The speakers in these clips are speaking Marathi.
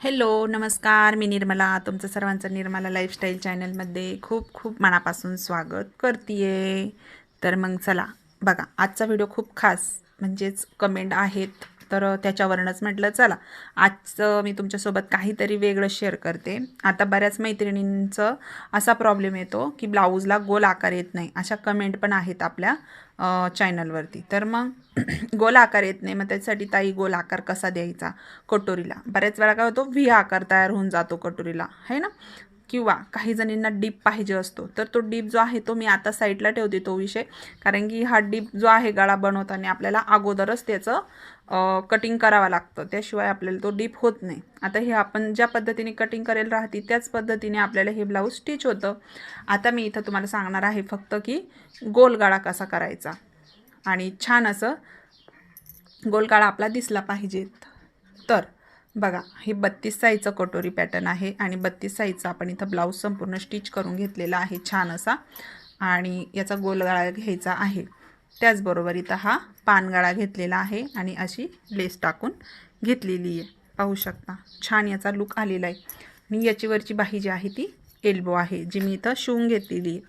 हॅलो नमस्कार मी निर्मला. तुमचं सर्वांचं निर्मला लाईफस्टाईल चॅनलमध्ये खूप खूप मनापासून स्वागत करते तर मग चला बघा आजचा व्हिडिओ खूप खास म्हणजेच कमेंट आहेत. तर त्याच्यावरूनच म्हटलं चला आजचं मी तुमच्यासोबत काहीतरी वेगळं शेअर करते. आता बऱ्याच मैत्रिणींचं असा प्रॉब्लेम येतो की ब्लाऊजला गोल आकार येत नाही. अशा कमेंट पण आहेत आपल्या चॅनलवरती तर मग गोल आकार येत नाही. मग त्याच्यासाठी ताई गोल आकार कसा द्यायचा? कटोरीला. बऱ्याच वेळा काय होतो व्ही आकार तयार होऊन जातो कटोरीला. है ना? किंवा काही जणींना डीप पाहिजे असतो. तर तो डीप जो आहे तो मी आता साईडला ठेवते तो विषय. कारण की हा डीप जो आहे गळा बनवताना आपल्याला अगोदरच त्याचं कटिंग करावं लागतं. त्याशिवाय आपल्याला तो डीप होत नाही. आता हे आपण ज्या पद्धतीने कटिंग करेल राहते त्याच पद्धतीने आपल्याला हे ब्लाऊज स्टिच होतं. आता मी इथं तुम्हाला सांगणार आहे फक्त की गोलगाळा कसा करायचा. आणि छान असं गोलगाळा आपला दिसला पाहिजेत तर बघा हे बत्तीस साईजचं कटोरी पॅटर्न आहे आणि बत्तीस साईजचा आपण इथं ब्लाऊज संपूर्ण स्टिच करून घेतलेला आहे छान असा. आणि याचा गोलगाळा घ्यायचा आहे. त्याचबरोबर इथं हा पानगाळा घेतलेला आहे आणि अशी लेस टाकून घेतलेली आहे. पाहू शकता. छान याचा लुक आलेला आहे. आणि याचीवरची बाही जी आहे ती एल्बो आहे जी मी इथं शिवून घेतलेली आहे.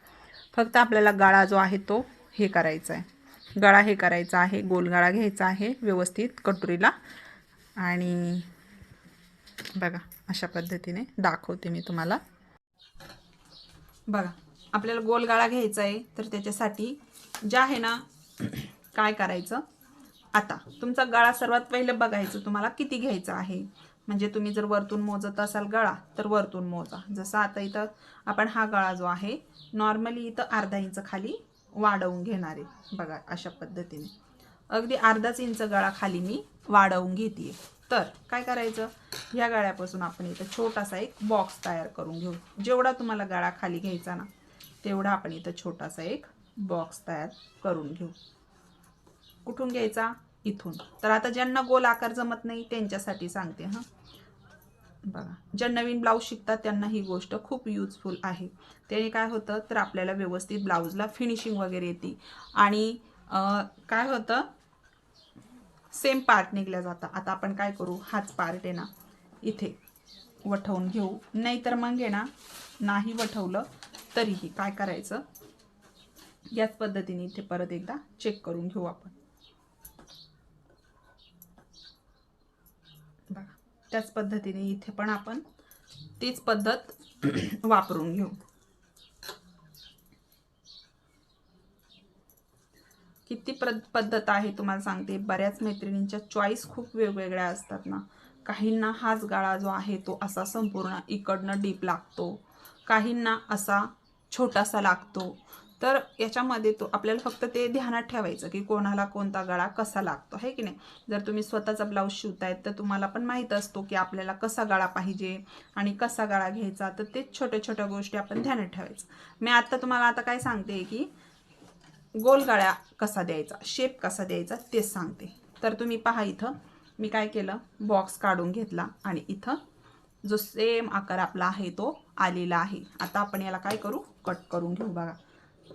फक्त आपल्याला गाळा जो आहे तो हे करायचा आहे. गळा हे करायचा आहे गोलगाळा घ्यायचा आहे व्यवस्थित कटोरीला. आणि बघा अशा पद्धतीने दाखवते मी तुम्हाला. बघा आपल्याला गोलगाळा घ्यायचा आहे तर त्याच्यासाठी ज्या आहे ना काय करायचं? आता तुमचा गळा सर्वात पहिलं बघायचं तुम्हाला किती घ्यायचा आहे. म्हणजे तुम्ही जर वरतून मोजत असाल गळा तर वरतून मोजा. जसं आता इथं आपण हा गळा जो आहे नॉर्मली इथं अर्धा इंच खाली वाढवून घेणार. आहे बघा अशा पद्धतीने. अगदी अर्धाच इंच गळा खाली मी वाढवून घेते तर काय करायचं? ह्या गळ्यापासून आपण इथं छोटासा एक बॉक्स तयार करून घेऊ. जेवढा तुम्हाला गळा खाली घ्यायचा ना तेवढा आपण इथं छोटासा एक बॉक्स तयार करून घेऊ. कुठून घ्यायचा? इथून. तर आता ज्यांना गोल आकार जमत नाही त्यांच्यासाठी सांगते हां. बघा ज्या नवीन ब्लाऊज शिकतात त्यांना ही गोष्ट खूप युजफुल आहे. त्याने काय होतं? तर आपल्याला व्यवस्थित ब्लाऊजला फिनिशिंग वगैरे येते. आणि काय होतं? सेम पार्ट निघल्या जातं. आता आपण काय करू? हाच पार्ट आहे ना इथे वठवून घेऊ. नाहीतर मग आहे ना नाही वठवलं तरीही काय करायचं? याच पद्धतीने इथे परत एकदा चेक करून घेऊ आपण. बघा त्याच पद्धतीने इथे पण आपण तीच पद्धत वापरून घेऊ. किती प्र पद्धत आहे तुम्हाला सांगते. बऱ्याच मैत्रिणींच्या चॉईस खूप वेगवेगळ्या असतात ना. काहींना हाच गाळा जो आहे तो असा संपूर्ण इकडनं डीप लागतो. काहींना असा छोटासा लागतो. तर याच्यामध्ये तो आपल्याला फक्त ते ध्यानात ठेवायचं की कोणाला कोणता गळा कसा लागतो आहे की नाही? जर तुम्ही स्वतःचा ब्लाऊज शिवतायत तर तुम्हाला पण माहीत असतो की आपल्याला कसा गळा पाहिजे आणि कसा गळा घ्यायचा तर ते छोट्या छोट्या गोष्टी आपण ध्यानात ठेवायचं. मी आत्ता तुम्हाला आता काय सांगते की गोल गोलगाळ्या कसा द्यायचा शेप कसा द्यायचा ते सांगते. तर तुम्ही पहा इथं मी काय केलं? बॉक्स काढून घेतला आणि इथं जो सेम आकार आपला आहे तो आलेला आहे. आता आपण याला काय करू? कट करून घेऊ बघा.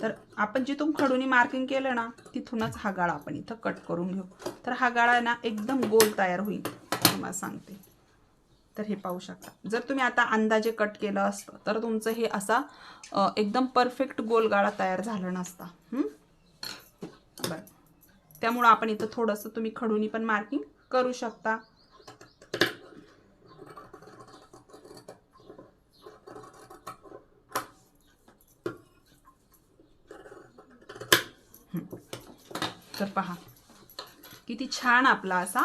तर आपण जिथून खडूनी मार्किंग केलं ना तिथूनच हा गाळा आपण इथं कट करून घेऊ. तर हा गाळा ना एकदम गोल तयार होईल. तुम्हाला सांगते. तर हे पाहू शकता. जर तुम्ही आता अंदाजे कट केलं असतं तर तुमचं हे असा एकदम परफेक्ट गोल गाळा तयार झाला नसता. बरं. त्यामुळं आपण इथं थोडंसं तुम्ही खडूनी पण मार्किंग करू शकता हं. तर पहा. किती छान आपला असा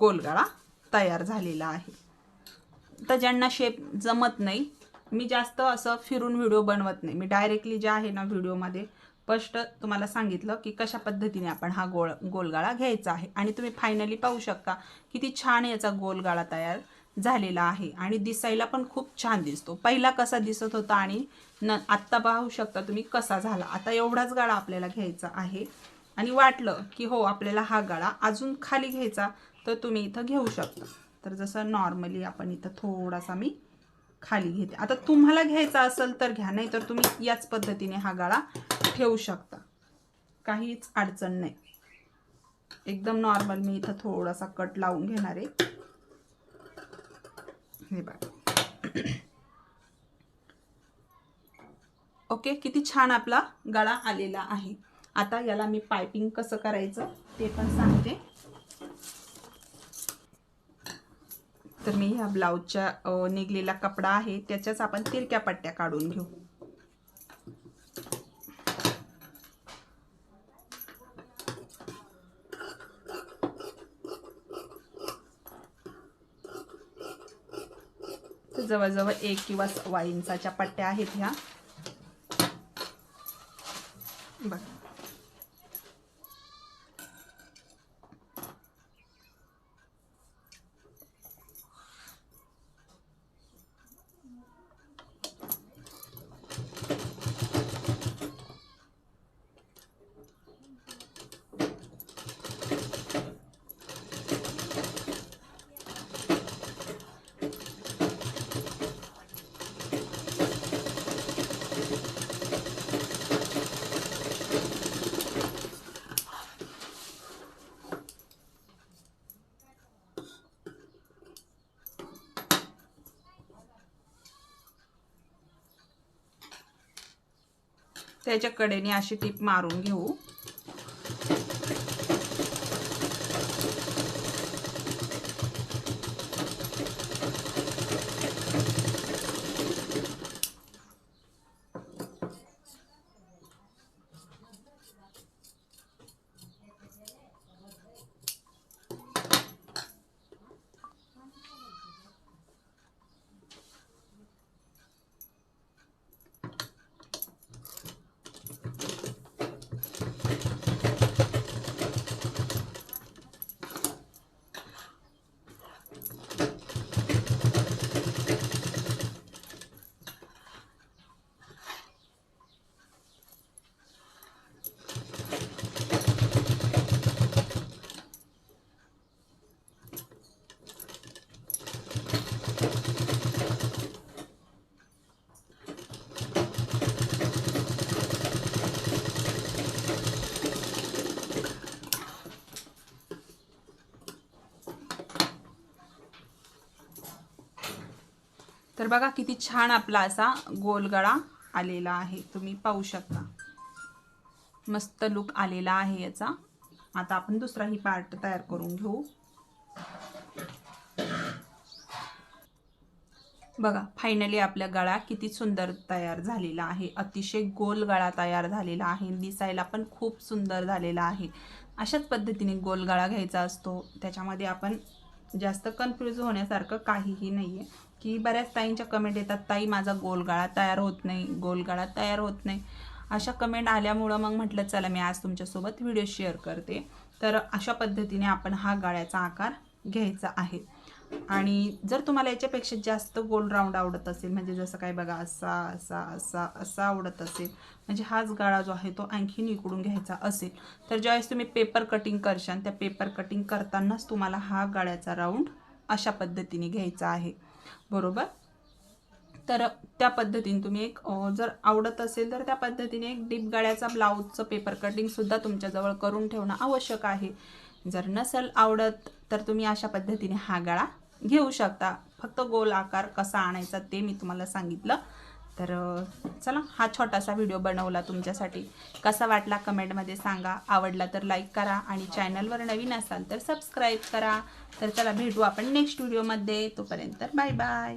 गोलगाळा तयार झालेला आहे. तर ज्यांना शेप जमत नाही. मी जास्त असं फिरून व्हिडिओ बनवत नाही. मी डायरेक्टली जे आहे ना व्हिडिओमध्ये स्पष्ट तुम्हाला सांगितलं की कशा पद्धतीने आपण हा गोळ गोलगाळा घ्यायचा आहे. आणि तुम्ही फायनली पाहू शकता किती छान याचा गोलगाळा तयार झालेला आहे. आणि दिसायला पण खूप छान दिसतो. पहिला कसा दिसत होता आणि न आत्ता पाहू शकता तुम्ही कसा झाला. आता एवढाच गाळा आपल्याला घ्यायचा आहे. आणि वाटलं की हो आपल्याला हा गळा अजून खाली घ्यायचा तर तुम्ही इथं घेऊ शकता. तर जसं नॉर्मली आपण इथं थोडासा मी खाली घेते. आता तुम्हाला घ्यायचा असेल तर घ्या नाही तर तुम्ही याच पद्धतीने हा गळा ठेवू शकता. काहीच अडचण नाही. एकदम नॉर्मल मी इथं थोडासा कट लावून घेणार आहे. हे बघा. ओके किती छान आपला गळा आलेला आहे. आता याला मी पायपिंग कसं करायचं ते पण सांगते. तर मी ह्या ब्लाऊजच्या निघलेला कपडा आहे त्याच्याच आपण तिरक्या पट्ट्या काढून घेऊ. जवळजवळ एक किंवा सव्वा इंचाच्या पट्ट्या आहेत ह्या बघ त्याच्या कडेने अशी टीप मारून घेऊ. तर बघा किती छान आपला असा गोलगळा आलेला आहे. तुम्ही पाहू शकता. मस्त लुक आलेला आहे याचा. आता आपण दुसराही पार्ट तयार करून घेऊ. बघा फायनली आपल्या गळा किती सुंदर तयार झालेला आहे. अतिशय गोल गळा तयार झालेला आहे. दिसायला पण खूप सुंदर झालेला आहे. अशाच पद्धतीने गोल गळा घ्यायचा असतो. त्याच्यामध्ये आपण जास्त कन्फ्यूज होण्यासारखं काहीही नाही आहे की बऱ्याच ताईंच्या कमेंट येतात ताई माझा गोलगाळा तयार होत नाही गोलगाळा तयार होत नाही. अशा कमेंट आल्यामुळं मग म्हटलं चला मी आज तुमच्यासोबत व्हिडिओ शेअर करते. तर अशा पद्धतीने आपण हा गाळ्याचा आकार घ्यायचा आहे. आणि जर तुम्हाला याच्यापेक्षा जास्त गोल राऊंड आवडत असेल म्हणजे जसं काय बघा असा असा असा असा आवडत असेल म्हणजे हाच गाळा जो आहे तो आणखीन इकडून घ्यायचा असेल तर ज्यावेळेस तुम्ही पेपर कटिंग करशाल त्या पेपर कटिंग करतानाच तुम्हाला हा गाळ्याचा राऊंड अशा पद्धतीने घ्यायचा आहे. बरोबर? तर त्या पद्धतीने तुम्ही एक जर आवडत असेल तर त्या पद्धतीने एक डीप गाळ्याचा ब्लाऊजचं पेपर कटिंगसुद्धा तुमच्याजवळ करून ठेवणं आवश्यक आहे. जर नसेल आवडत तर तुम्ही अशा पद्धतीने हा गळा घेऊ शकता. फक्त गोल आकार कसा आणायचा ते मी तुम्हाला सांगितलं. तर चला हा छोटासा व्हिडिओ बनवला तुमच्यासाठी. कसा वाटला कमेंटमध्ये सांगा. आवडला तर लाईक करा आणि चॅनलवर नवीन असाल तर सबस्क्राईब करा. तर चला भेटू आपण नेक्स्ट व्हिडिओमध्ये. तोपर्यंत बाय बाय.